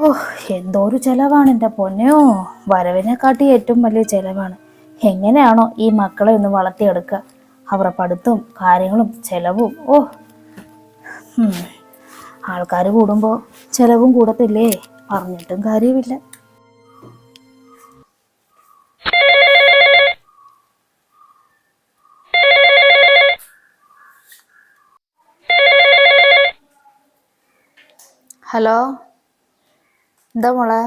ഓഹ് എന്തോ ഒരു ചെലവാണ് എന്റെ പൊന്നോ? വരവിനെക്കാട്ടി ഏറ്റവും വലിയ ചെലവാണ്. എങ്ങനെയാണോ ഈ മക്കളെ ഒന്ന് വളർത്തിയെടുക്കുക. അവരുടെ പഠിത്തവും കാര്യങ്ങളും ചെലവും. ഓ ആൾക്കാർ കൂടുമ്പോൾ ചെലവും കൂടത്തില്ലേ? പറഞ്ഞിട്ടും കാര്യമില്ല. ഹലോ? എന്താ മോളെ?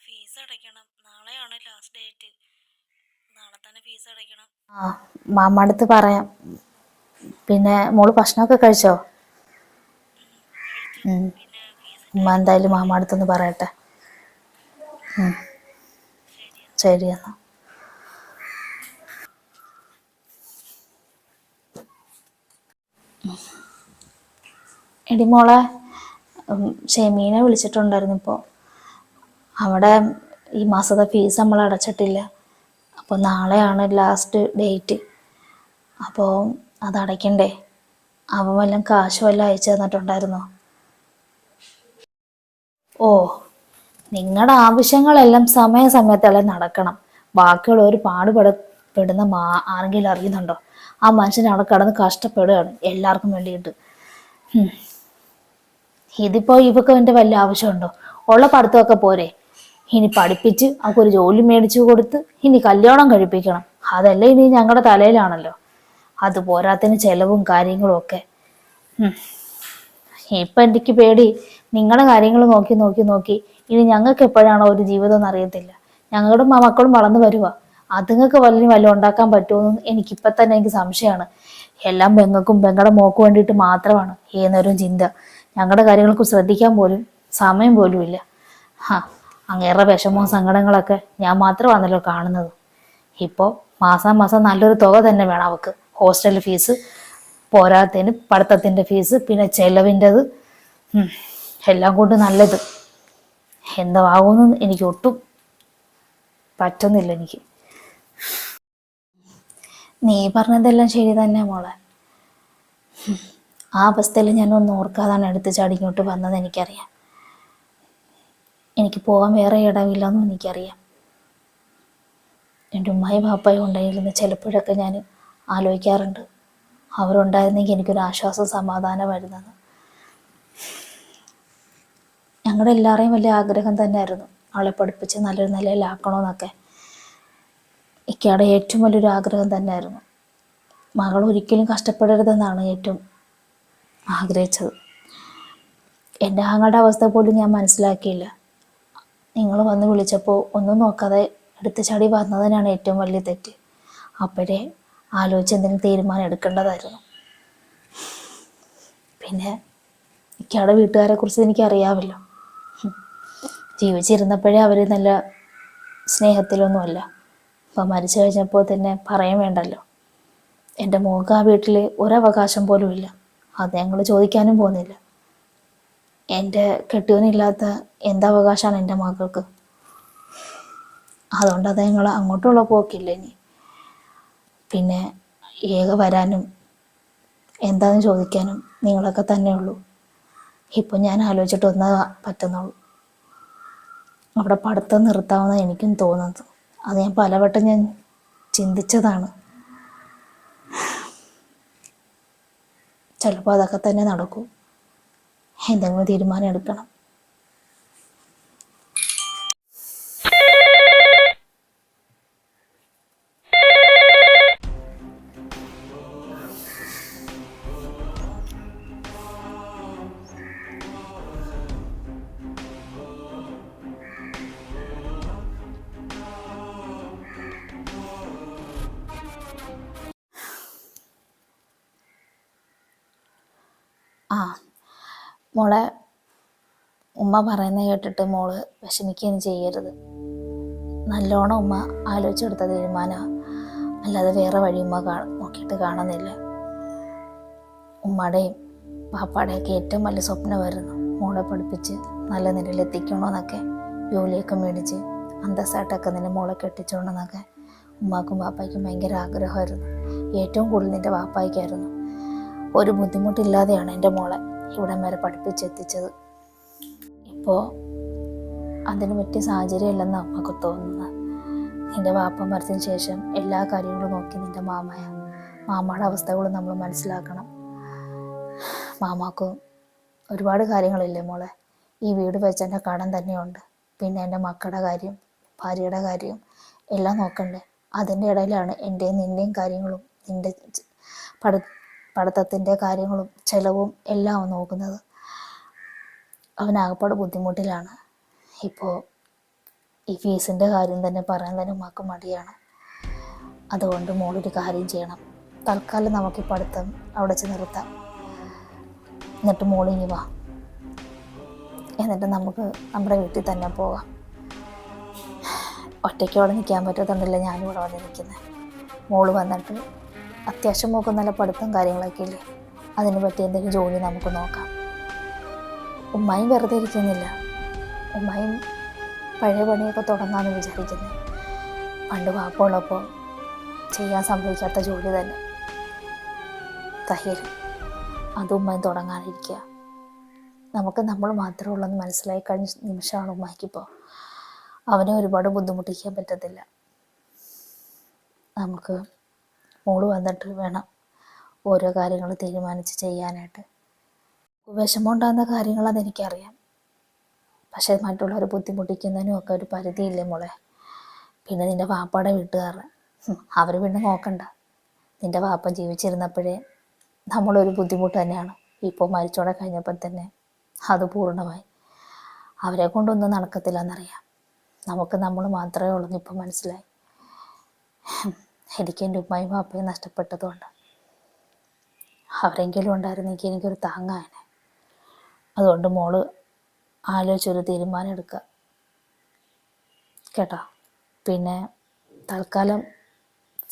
ഫീസ് അടയ്ക്കണം. നാളെയാണ് ലാസ്റ്റ് ഡേറ്റ് നാളെ തന്നെ ഫീസ് അടയ്ക്കണം. ആ മാമ്മ അടുത്ത് പറയാം. പിന്നെ മോൾ ഭക്ഷണമൊക്കെ കഴിച്ചോ. ഉമ്മ എന്തായാലും മാമ്മ അടുത്തൊന്ന് പറയട്ടെ ശരി എന്നാ എടി മോളെ ഷെമീനെ വിളിച്ചിട്ടുണ്ടായിരുന്നു ഇപ്പോൾ അവിടെ ഈ മാസത്തെ ഫീസ് നമ്മൾ അടച്ചിട്ടില്ല. അപ്പോൾ നാളെയാണ് ലാസ്റ്റ് ഡേറ്റ് അപ്പോൾ അത് അടയ്ക്കണ്ടേ? അവൻ വല്ലതും കാശ് വല്ലതും അയച്ചു തന്നിട്ടുണ്ടായിരുന്നോ? ഓ നിങ്ങളുടെ ആവശ്യങ്ങളെല്ലാം സമയസമയത്തെല്ലാം നടക്കണം. ബാക്കിയുള്ള പാടുപെട പെടുന്ന മാ ആരെങ്കിലും അറിയുന്നുണ്ടോ? ആ മനുഷ്യൻ അവിടെ കടന്ന് കഷ്ടപ്പെടുകയാണ്. എല്ലാവർക്കും വേണ്ടിയിട്ട്. ഇതിപ്പോ ഇവക്ക് എന്റെ വല്ല ആവശ്യമുണ്ടോ? ഉള്ള പഠിത്തമൊക്കെ പോരെ. ഇനി പഠിപ്പിച്ച് ഒരു ജോലി മേടിച്ചു കൊടുത്ത് ഇനി കല്യാണം കഴിപ്പിക്കണം. അതല്ലേ ഇനി ഞങ്ങളുടെ തലയിലാണല്ലോ. അത് പോരാത്തിന് ചെലവും കാര്യങ്ങളും ഒക്കെ. ഇപ്പൊ എനിക്ക് പേടി? നിങ്ങളുടെ കാര്യങ്ങൾ നോക്കി നോക്കി നോക്കി ഇനി ഞങ്ങൾക്ക് എപ്പോഴാണോ ഒരു ജീവിതം എന്ന് അറിയത്തില്ല ഞങ്ങളുടെ മക്കളും വളർന്നു വരുക അതുങ്ങൾക്ക് വല്ലതും വല്ലതും ഉണ്ടാക്കാൻ പറ്റുമെന്ന് എനിക്കിപ്പം തന്നെ എനിക്ക് സംശയമാണ് എല്ലാം പെങ്ങൾക്കും പെങ്ങളുടെ മോക്ക് വേണ്ടിയിട്ട് മാത്രമാണ് ഏതൊരു ചിന്ത. ഞങ്ങളുടെ കാര്യങ്ങൾക്ക് ശ്രദ്ധിക്കാൻ പോലും സമയം പോലും ഇല്ല. ഹാ അങ്ങേറെ വിഷമവും സങ്കടങ്ങളൊക്കെ ഞാൻ മാത്രമാണല്ലോ കാണുന്നത്. ഇപ്പോൾ മാസം മാസം നല്ലൊരു തുക തന്നെ വേണം അവൾക്ക് ഹോസ്റ്റൽ ഫീസ് പോരാത്തതിന് പഠിത്തത്തിന്റെ ഫീസ് പിന്നെ ചെലവിന്റെത്. എല്ലാം കൊണ്ട് നല്ലത്. എന്താകുമെന്ന് എനിക്ക് ഒട്ടും പറ്റുന്നില്ല എനിക്ക്. നീ പറഞ്ഞതെല്ലാം ശരി തന്നെ മോളെ. ആ അവസ്ഥയിൽ ഞാൻ ഒന്ന് ഓർക്കാതാണ് എടുത്ത് ചാടി ഇങ്ങോട്ട് വന്നത് എനിക്കറിയാം. എനിക്ക് പോകാൻ വേറെ ഇടമില്ലെന്നും എനിക്കറിയാം. എന്റെ ഉമ്മായി പാപ്പായും ഉണ്ടായിരുന്നു. ചിലപ്പോഴൊക്കെ ഞാൻ ആലോചിക്കാറുണ്ട്. അവരുണ്ടായിരുന്നെങ്കിൽ എനിക്കൊരു ആശ്വാസം സമാധാനമായിരുന്നത് ഞങ്ങളുടെ എല്ലാവരെയും വലിയ ആഗ്രഹം തന്നെയായിരുന്നു അവളെ പഠിപ്പിച്ച് നല്ലൊരു നിലയിലാക്കണമെന്നൊക്കെ. ഇക്കയുടെ ഏറ്റവും വലിയൊരു ആഗ്രഹം തന്നെയായിരുന്നു. മകൾ ഒരിക്കലും കഷ്ടപ്പെടരുതെന്നാണ് ഏറ്റവും ആഗ്രഹിച്ചത്. എന്റെ ആങ്ങളുടെ അവസ്ഥ പോലും ഞാൻ മനസ്സിലാക്കിയില്ല. നിങ്ങൾ വന്ന് വിളിച്ചപ്പോൾ ഒന്നും നോക്കാതെ എടുത്ത് ചാടി വന്നതിനാണ് ഏറ്റവും വലിയ തെറ്റ്. അപ്പോഴേ ആലോചിച്ച് എന്തെങ്കിലും തീരുമാനം എടുക്കേണ്ടതായിരുന്നു. പിന്നെ എനിക്കവിടെ വീട്ടുകാരെ കുറിച്ച് എനിക്ക് അറിയാമല്ലോ. ജീവിച്ചിരുന്നപ്പോഴേ അവർ നല്ല സ്നേഹത്തിലൊന്നുമല്ല. അപ്പം മരിച്ചു കഴിഞ്ഞപ്പോൾ തന്നെ പറയാൻ വേണ്ടല്ലോ. എന്റെ മോൾക്ക് ആ വീട്ടിൽ ഒരവകാശം പോലും ഇല്ല അത് ഞങ്ങൾ ചോദിക്കാനും പോകുന്നില്ല. എന്റെ കെട്ടിയവനില്ലാത്ത എന്തവകാശമാണ് എന്റെ മകൾക്ക്? അതുകൊണ്ട് അത് ഞങ്ങൾ അങ്ങോട്ടുള്ള പോക്കില്ല ഇനി? പിന്നെ ഏക വരാനും എന്താന്ന് ചോദിക്കാനും നിങ്ങളൊക്കെ തന്നെ ഉള്ളൂ. ഇപ്പം ഞാൻ ആലോചിച്ചിട്ട് ഒന്നേ പറ്റുന്നുള്ളൂ. അവിടെ പഠിത്തം നിർത്താമെന്ന് എനിക്കും തോന്നുന്നത് അത് ഞാൻ പലവട്ടം ഞാൻ ചിന്തിച്ചതാണ്. ചിലപ്പോൾ അതൊക്കെ തന്നെ നടക്കും. എന്തെങ്കിലും തീരുമാനം എടുക്കണം. ആ. മോളെ ഉമ്മ പറയുന്നത് കേട്ടിട്ട് മോൾ വിഷമിക്കുകയും ചെയ്യരുത്. നല്ലോണം ഉമ്മ ആലോചിച്ചെടുത്ത തീരുമാനമാണ് അല്ലാതെ വേറെ വഴി ഉമ്മ കാ നോക്കിയിട്ട് കാണുന്നില്ല. ഉമ്മയുടെയും പാപ്പാടെയൊക്കെ ഏറ്റവും വലിയ വരുന്നു മോളെ പഠിപ്പിച്ച് നല്ല നിലയിലെത്തിക്കണമെന്നൊക്കെ ജോലിയൊക്കെ മേടിച്ച് അന്തസ്സായിട്ടൊക്കെ നിന്നെ മോളെ കെട്ടിച്ചോണമെന്നൊക്കെ ഉമ്മാക്കും പാപ്പായ്ക്കും ഭയങ്കര ആഗ്രഹമായിരുന്നു. ഏറ്റവും കൂടുതൽ നിന്റെ പാപ്പായ്ക്കായിരുന്നു. ഒരു ബുദ്ധിമുട്ടില്ലാതെയാണ് എന്റെ മോളെ ഇവിടം വരെ പഠിപ്പിച്ചെത്തിച്ചത്. ഇപ്പോൾ അതിന് പറ്റിയ സാഹചര്യമല്ലെന്ന് അമ്മയ്ക്ക് തോന്നുന്നത്. നിന്റെ വാപ്പ മരത്തിന് ശേഷം എല്ലാ കാര്യങ്ങളും നോക്കി നിന്റെ മാമയ. മാമയുടെ അവസ്ഥകളും നമ്മൾ മനസ്സിലാക്കണം. മാമാക്കും ഒരുപാട് കാര്യങ്ങളില്ലേ മോളെ? ഈ വീട് വെച്ചെന്റെ കടം തന്നെയുണ്ട്. പിന്നെ എന്റെ മക്കളുടെ കാര്യം ഭാര്യയുടെ കാര്യം എല്ലാം നോക്കണ്ടേ? അതിന്റെ ഇടയിലാണ് എന്റെയും നിന്റെയും കാര്യങ്ങളും നിന്റെ പഠി പഠിത്തത്തിന്റെ കാര്യങ്ങളും ചിലവും എല്ലാം നോക്കുന്നത് അവനാകപ്പാട് ബുദ്ധിമുട്ടിലാണ്. ഇപ്പോൾ ഈ ഫീസിന്റെ കാര്യം തന്നെ പറയാൻ തന്നെ ഉമ്മാക്ക് മടിയാണ്. അതുകൊണ്ട് മോളൊരു കാര്യം ചെയ്യണം. തൽക്കാലം നമുക്ക് ഈ പഠിത്തം അവിടെ വെച്ച് നിർത്താം. എന്നിട്ട് മോളിങ്ങി വാ. എന്നിട്ട് നമുക്ക് നമ്മുടെ വീട്ടിൽ തന്നെ പോകാം. ഒറ്റയ്ക്ക് അവിടെ നിൽക്കാൻ പറ്റത്തുണ്ടല്ലോ ഞാനും ഇവിടെ വന്ന് നിൽക്കുന്നത് മോൾ വന്നിട്ട് അത്യാവശ്യം നല്ല പഠിത്തം കാര്യങ്ങളൊക്കെ ഇല്ലേ? അതിന് പറ്റിയ എന്തെങ്കിലും ജോലി നമുക്ക് നോക്കാം. ഉമ്മായും വെറുതെ ഇരിക്കുന്നില്ല. ഉമ്മായും പഴയ പണിയൊക്കെ തുടങ്ങാമെന്ന് വിചാരിക്കുന്നത് പണ്ട് വാപ്പുള്ളപ്പോൾ ചെയ്യാൻ സംഭവിക്കാത്ത ജോലി തന്നെ. തയ്യൽ അത് ഉമ്മയും തുടങ്ങാനിരിക്കുക. നമുക്ക് നമ്മൾ മാത്രമേ ഉള്ളെന്ന് മനസ്സിലായി കഴിഞ്ഞ നിമിഷമാണ് ഉമ്മാക്കിപ്പോൾ അവനെ ഒരുപാട് ബുദ്ധിമുട്ടിക്കാൻ പറ്റത്തില്ല. നമുക്ക് മോൾ വന്നിട്ട് വേണം ഓരോ കാര്യങ്ങൾ തീരുമാനിച്ച് ചെയ്യാനായിട്ട്. വിഷമം ഉണ്ടാകുന്ന കാര്യങ്ങളത് എനിക്കറിയാം. പക്ഷേ മറ്റുള്ളവർ ബുദ്ധിമുട്ടിക്കുന്നതിനും ഒക്കെ ഒരു പരിധിയില്ലേ മോളെ? പിന്നെ നിന്റെ വാപ്പയുടെ വീട്ടുകാർ അവർ പിന്നെ നോക്കണ്ട. നിന്റെ വാപ്പ ജീവിച്ചിരുന്നപ്പോഴേ നമ്മളൊരു ബുദ്ധിമുട്ട് തന്നെയാണ്. ഇപ്പോൾ മരിച്ചോടെ കഴിഞ്ഞപ്പോൾ തന്നെ അത് പൂർണമായി. അവരെ കൊണ്ടൊന്നും നടക്കത്തില്ല എന്നറിയാം നമുക്ക് നമ്മൾ മാത്രമേ ഉള്ളൂ ഇപ്പം മനസ്സിലായി. എനിക്ക് എന്റെ ഉമ്മയും പാപ്പയും നഷ്ടപ്പെട്ടതുകൊണ്ട്. അവരെങ്കിലും ഉണ്ടായിരുന്നെങ്കിൽ എനിക്കൊരു താങ്ങായനെ. അതുകൊണ്ട് മോൾ ആലോചിച്ചൊരു തീരുമാനം എടുക്കുക കേട്ടോ? പിന്നെ തൽക്കാലം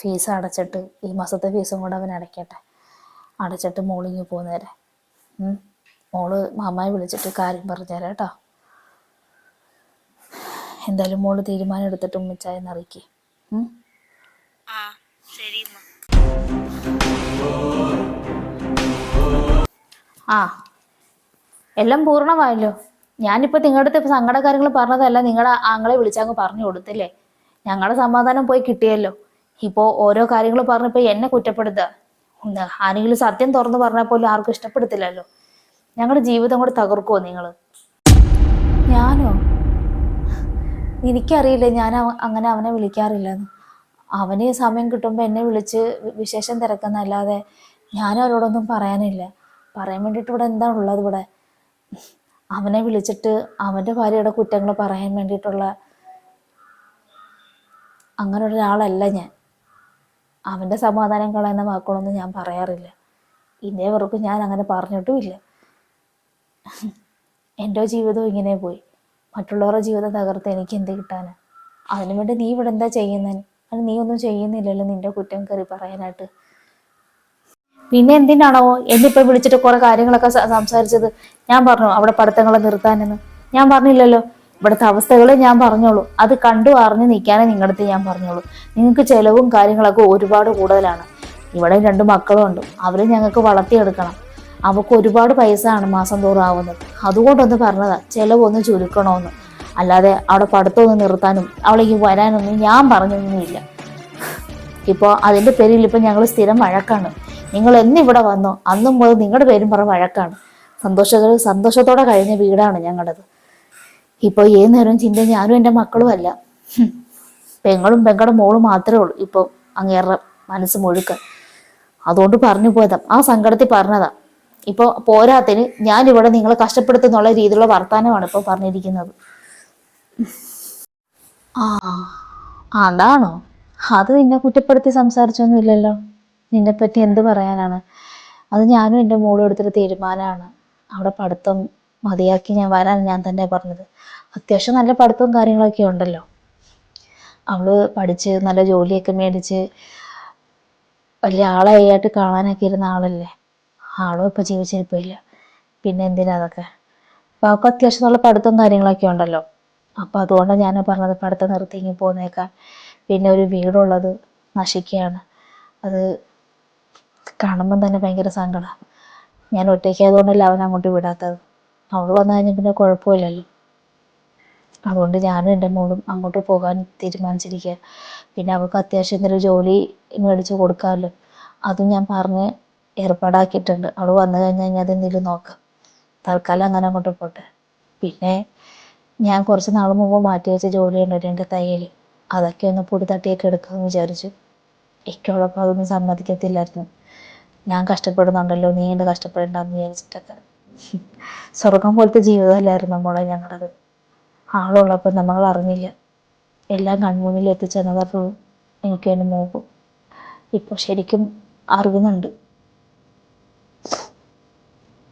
ഫീസ് അടച്ചിട്ട് ഈ മാസത്തെ ഫീസും കൂടെ അവൻ അടയ്ക്കട്ടെ. അടച്ചിട്ട് മോളിങ്ങി പോകുന്നേരെ. മോൾ മാമായി വിളിച്ചിട്ട് കാര്യം പറഞ്ഞുതരാം കേട്ടോ. എന്തായാലും മോൾ തീരുമാനം എടുത്തിട്ട് ഉമ്മിച്ചായെന്ന് അറിയിക്കേ. ആ ശരി ആ എല്ലാം പൂർണമായല്ലോ. ഞാനിപ്പോൾ നിങ്ങളുടെ അടുത്ത് സങ്കട കാര്യങ്ങൾ പറഞ്ഞതല്ല നിങ്ങളുടെ ആങ്ങളെ വിളിച്ചങ്ങ് പറഞ്ഞു കൊടുത്തില്ലേ? ഞങ്ങളുടെ സമാധാനം പോയി കിട്ടിയല്ലോ. ഇപ്പോൾ ഓരോ കാര്യങ്ങൾ പറഞ്ഞപ്പോൾ എന്നെ കുറ്റപ്പെടുത്തുക. ആരെങ്കിലും സത്യം തുറന്നു പറഞ്ഞാൽ പോലും ആർക്കും ഇഷ്ടപ്പെടുത്തില്ലല്ലോ. ഞങ്ങളുടെ ജീവിതം കൂടെ തകർക്കുമോ നിങ്ങൾ ഞാനോ? എനിക്കറിയില്ല ഞാൻ അങ്ങനെ അവനെ വിളിക്കാറില്ലെന്ന്. അവന് സമയം കിട്ടുമ്പോൾ എന്നെ വിളിച്ച് വിശേഷം തിരക്കുന്നല്ലാതെ ഞാൻ അവരോടൊന്നും പറയാനില്ല. പറയാൻ വേണ്ടിയിട്ട് ഇവിടെ എന്താ ഉള്ളത് ഇവിടെ? അവനെ വിളിച്ചിട്ട് അവന്റെ ഭാര്യയുടെ കുറ്റങ്ങൾ പറയാൻ വേണ്ടിയിട്ടുള്ള അങ്ങനെ ഒരാളല്ല ഞാൻ. അവന്റെ സമാധാനം കളയുന്ന വാക്കുകളൊന്നും ഞാൻ പറയാറില്ല. ഇന്നേ വർക്ക് ഞാൻ അങ്ങനെ പറഞ്ഞിട്ടുമില്ല. എന്റെ ജീവിതവും ഇങ്ങനെ പോയി. മറ്റുള്ളവരുടെ ജീവിതം തകർത്ത് എനിക്ക് എന്ത് കിട്ടാനാണ് അതിനു വേണ്ടി നീ ഇവിടെ എന്താ ചെയ്യുന്നത് അത് നീ ഒന്നും ചെയ്യുന്നില്ലല്ലോ നിന്റെ കുറ്റം കയറി പറയാനായിട്ട്. പിന്നെ എന്തിനാണോ എന്നിപ്പോ വിളിച്ചിട്ട് കുറെ കാര്യങ്ങളൊക്കെ സംസാരിച്ചത്? ഞാൻ പറഞ്ഞു അവിടെ പഠിത്തങ്ങളെ നിർത്താനെന്ന്. ഞാൻ പറഞ്ഞില്ലല്ലോ. ഇവിടുത്തെ അവസ്ഥകൾ ഞാൻ പറഞ്ഞോളൂ. അത് കണ്ടു അറിഞ്ഞ് നിൽക്കാനേ നിങ്ങളുടെ ഞാൻ പറഞ്ഞോളൂ. നിങ്ങൾക്ക് ചിലവും കാര്യങ്ങളൊക്കെ ഒരുപാട് കൂടുതലാണ്. ഇവിടെ രണ്ട് മക്കളും ഉണ്ട്. അവരെ ഞങ്ങൾക്ക് വളർത്തിയെടുക്കണം. അവർക്ക് ഒരുപാട് പൈസ ആണ് മാസം തോറും ആവുന്നത്. അതുകൊണ്ടൊന്ന് പറഞ്ഞതാ ചിലവൊന്ന് ചുരുക്കണമെന്ന് അല്ലാതെ അവിടെ പഠിത്തമൊന്ന് നിർത്താനും അവളേക്ക് വരാനൊന്നും ഞാൻ പറഞ്ഞൊന്നുമില്ല. ഇപ്പോൾ അതിന്റെ പേരിൽ ഇപ്പം ഞങ്ങൾ സ്ഥിരം വഴക്കാണ്. നിങ്ങൾ എന്നിവിടെ വന്നോ അന്നും മുതൽ നിങ്ങളുടെ പേരും പറഞ്ഞ വഴക്കാണ്. സന്തോഷ സന്തോഷത്തോടെ കഴിഞ്ഞ വീടാണ് ഞങ്ങളുടേത് ഇപ്പോൾ ഏത് നേരം ചിന്ത ഞാനും എന്റെ മക്കളും അല്ല. പെങ്ങളും പെങ്ങളുടെ മോളും മാത്രമേ ഉള്ളൂ ഇപ്പോൾ അങ്ങേറെ മനസ്സ് മുഴുക്കൻ അതുകൊണ്ട് പറഞ്ഞു പോയതാ ആ സങ്കടത്തിൽ പറഞ്ഞതാ. ഇപ്പോൾ പോരാത്തിന് ഞാനിവിടെ നിങ്ങളെ കഷ്ടപ്പെടുത്തുന്നുള്ള രീതിയിലുള്ള വർത്തമാനമാണ് ഇപ്പോൾ പറഞ്ഞിരിക്കുന്നത്. ആ അതാണോ? അത് നിന്നെ കുറ്റപ്പെടുത്തി സംസാരിച്ചൊന്നുമില്ലല്ലോ. നിന്നെ പറ്റി എന്ത് പറയാനാണ്? അത് ഞാനും എന്റെ മോളും എടുത്തൊരു തീരുമാനമാണ്. അവിടെ പഠിത്തം മതിയാക്കി ഞാൻ വരാൻ ഞാൻ തന്നെ പറഞ്ഞത്. അത്യാവശ്യം നല്ല പഠിത്തവും കാര്യങ്ങളൊക്കെ ഉണ്ടല്ലോ. അവൾ പഠിച്ച് നല്ല ജോലിയൊക്കെ മേടിച്ച് വലിയ ആളായിട്ട് കാണാനൊക്കെ ഇരുന്ന ആളല്ലേ? ആളും ഇപ്പം ജീവിച്ചിരിപ്പില്ല. പിന്നെ എന്തിനാ അതൊക്കെ? അപ്പോൾ അവൾക്ക് അത്യാവശ്യം നല്ല പഠിത്തവും കാര്യങ്ങളൊക്കെ ഉണ്ടല്ലോ. അപ്പോൾ അതുകൊണ്ടാണ് ഞാൻ പറഞ്ഞത് പഠിത്തം നിർത്തി ഇങ്ങ് പോന്നേക്കാം. പിന്നെ ഒരു വീടുള്ളത് നശിക്കുകയാണ്. അത് കാണുമ്പം തന്നെ ഭയങ്കര സങ്കടമാണ് ഞാൻ ഒറ്റയ്ക്കായതുകൊണ്ടല്ല അവൻ അങ്ങോട്ട് വിടാത്തത്. അവൾ വന്നു കഴിഞ്ഞാൽ പിന്നെ കുഴപ്പമില്ലല്ലോ. അതുകൊണ്ട് ഞാനും എന്റെ മോളും അങ്ങോട്ട് പോകാൻ തീരുമാനിച്ചിരിക്കുക പിന്നെ അവൾക്ക് അത്യാവശ്യം എന്തെങ്കിലും ജോലി മേടിച്ച് കൊടുക്കാമല്ലോ. അതും ഞാൻ പറഞ്ഞ് ഏർപ്പാടാക്കിയിട്ടുണ്ട്. അവൾ വന്നു കഴിഞ്ഞ് കഴിഞ്ഞാൽ അതെന്തെങ്കിലും നോക്കാം. തൽക്കാലം അങ്ങനെ അങ്ങോട്ട് പോട്ടെ. പിന്നെ ഞാൻ കുറച്ച് നാൾ മുമ്പ് മാറ്റി വെച്ച ജോലി എന്റെ തയ്യൽ അതൊക്കെ ഒന്ന് പൊടി തട്ടിയൊക്കെ എടുക്കാമെന്ന് വിചാരിച്ചു. ഇക്കുള്ളപ്പോൾ അതൊന്നും സമ്മതിക്കത്തില്ലായിരുന്നു. ഞാൻ കഷ്ടപ്പെടുന്നുണ്ടല്ലോ നീ എന്റെ കഷ്ടപ്പെടണ്ടെന്ന് വിചാരിച്ചിട്ടൊക്കെ. സ്വർഗം പോലത്തെ ജീവിതമല്ലായിരുന്നു മോളെ ഞങ്ങളത്. ആളുള്ളപ്പോൾ നമ്മൾ അറിഞ്ഞില്ല. എല്ലാം കൺമുന്നിൽ എത്തിച്ചെന്നതപ്പോൾ എനിക്ക് തന്നെ നോക്കും ഇപ്പോൾ ശരിക്കും അറിയുന്നുണ്ട്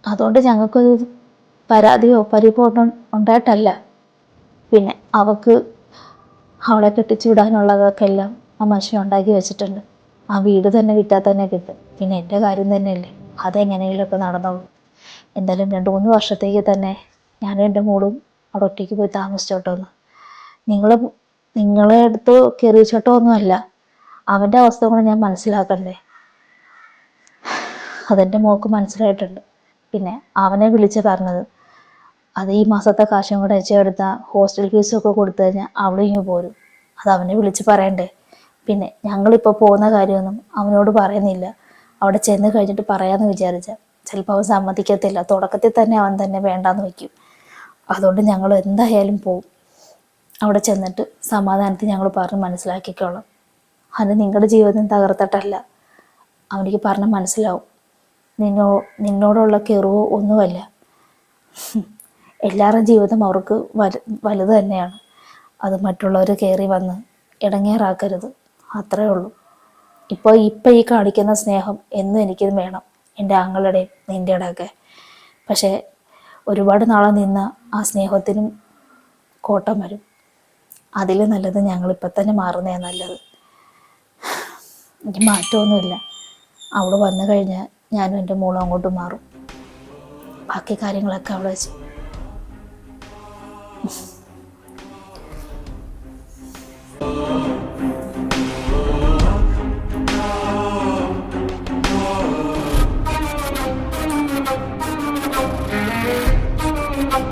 അതുകൊണ്ട് ഞങ്ങൾക്കൊരു പരാതിയോ പരിപൂർണം ഉണ്ടായിട്ടല്ല. പിന്നെ അവൾക്ക് അവളെ കെട്ടിച്ചു വിടാനുള്ളതൊക്കെ എല്ലാം മനുഷ്യൻ ഉണ്ടാക്കി വെച്ചിട്ടുണ്ട്. ആ വീട് തന്നെ കിട്ടാൻ തന്നെ കിട്ടും. പിന്നെ എന്റെ കാര്യം തന്നെയല്ലേ? അതെങ്ങനെയെങ്കിലുമൊക്കെ നടന്നോളൂ. എന്തായാലും രണ്ട് മൂന്ന് വർഷത്തേക്ക് തന്നെ ഞാനും എന്റെ മോളും അവിടെ ഒറ്റയ്ക്ക് പോയി താമസിച്ചോട്ടോ ഒന്ന്. നിങ്ങൾ നിങ്ങളെ അടുത്ത് കയറിച്ചോട്ടോ ഒന്നുമല്ല. അവന്റെ അവസ്ഥ കൂടെ ഞാൻ മനസ്സിലാക്കണ്ടേ? അതെന്റെ മോക്ക് മനസ്സിലായിട്ടുണ്ട്. പിന്നെ അവനെ വിളിച്ച് പറഞ്ഞത് അത് ഈ മാസത്തെ കാശും കൂടെ അയച്ചെടുത്ത ഹോസ്റ്റൽ ഫീസും ഒക്കെ കൊടുത്തു കഴിഞ്ഞാൽ അവളും ഇങ്ങ് പോരും. അത് അവനെ വിളിച്ച് പറയണ്ടേ? പിന്നെ ഞങ്ങളിപ്പോൾ പോകുന്ന കാര്യമൊന്നും അവനോട് പറയുന്നില്ല. അവിടെ ചെന്ന് കഴിഞ്ഞിട്ട് പറയാമെന്ന് വിചാരിച്ച. ചിലപ്പോൾ അവൻ സമ്മതിക്കത്തില്ല. തുടക്കത്തിൽ തന്നെ അവൻ തന്നെ വേണ്ടാന്ന് വയ്ക്കും. അതുകൊണ്ട് ഞങ്ങൾ എന്തായാലും പോവും. അവിടെ ചെന്നിട്ട് സമാധാനത്തിൽ ഞങ്ങൾ പറഞ്ഞ് മനസ്സിലാക്കിക്കോളാം. അത് നിങ്ങളുടെ ജീവിതം തകർത്തിട്ടല്ല. അവനിക്ക് പറഞ്ഞ് മനസ്സിലാവും. നിന്നോ നിന്നോടുള്ള കെറിവോ ഒന്നുമല്ല. എല്ലാവരുടെയും ജീവിതം അവർക്ക് വലു വലുത് തന്നെയാണ്. അത് മറ്റുള്ളവർ കയറി വന്ന് ഇടങ്ങേറാക്കരുത്. അത്രേ ഉള്ളൂ. ഇപ്പോൾ ഇപ്പം ഈ കാണിക്കുന്ന സ്നേഹം എന്നും എനിക്കിത് വേണം. എന്റെ ആങ്ങളുടെയും നിന്റെയുടെ പക്ഷേ ഒരുപാട് നാളെ നിന്ന് ആ സ്നേഹത്തിനും കോട്ടം വരും. അതിൽ നല്ലത് ഞങ്ങളിപ്പം തന്നെ മാറുന്നതാണ് നല്ലത്. എനിക്ക് മാറ്റമൊന്നുമില്ല. അവിടെ വന്നു കഴിഞ്ഞാൽ ഞാനും എന്റെ മോളും അങ്ങോട്ട് മാറും. ബാക്കി കാര്യങ്ങളൊക്കെ അവിടെ വെച്ച്